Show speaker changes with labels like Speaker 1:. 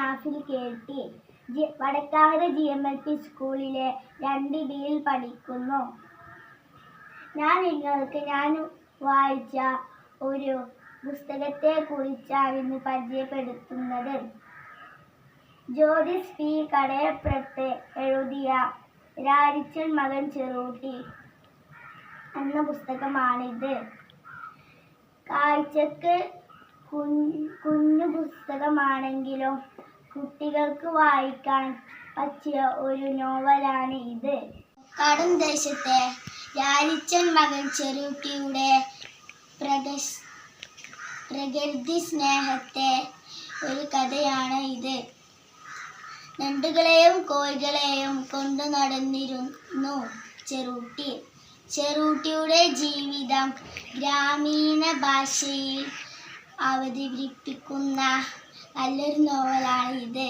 Speaker 1: നാഫിൽ കേട്ടി. G Vadakkavara G M L P സ്കൂളിലെ രണ്ട് ബിയിൽ പഠിക്കുന്നു. ഞാൻ നിങ്ങൾക്ക് ഞാൻ വായിച്ച ഒരു പുസ്തകത്തെ കുറിച്ചാണ് ഇന്ന് പരിചയപ്പെടുത്തുന്നത്. ജ്യോതിസ് പി. കടയപ്പുറത്ത് എഴുതിയ രാരിച്ചൻ മകൻ ചെറുട്ടി എന്ന പുസ്തകമാണിത്. കാഴ്ചക്ക് കുഞ്ഞു പുസ്തകമാണെങ്കിലും കുട്ടികൾക്ക് വായിക്കാൻ പറ്റിയ ഒരു നോവലാണ് ഇത്. കടും ദേശത്തെ ലാലിച്ചൻ മകൻ ചെറുട്ടിയുടെ പ്രകശ് പ്രകൃതി സ്നേഹത്തെ ഒരു കഥയാണ് ഇത്. നണ്ടുകളെയും കോഴികളെയും കൊണ്ടു നടന്നിരുന്നു ചെറുട്ടി ചെറുട്ടിയുടെ ജീവിതം ഗ്രാമീണ ഭാഷയിൽ അവതരിപ്പിക്കുന്ന നല്ലൊരു നോവലാണ് ഇത്.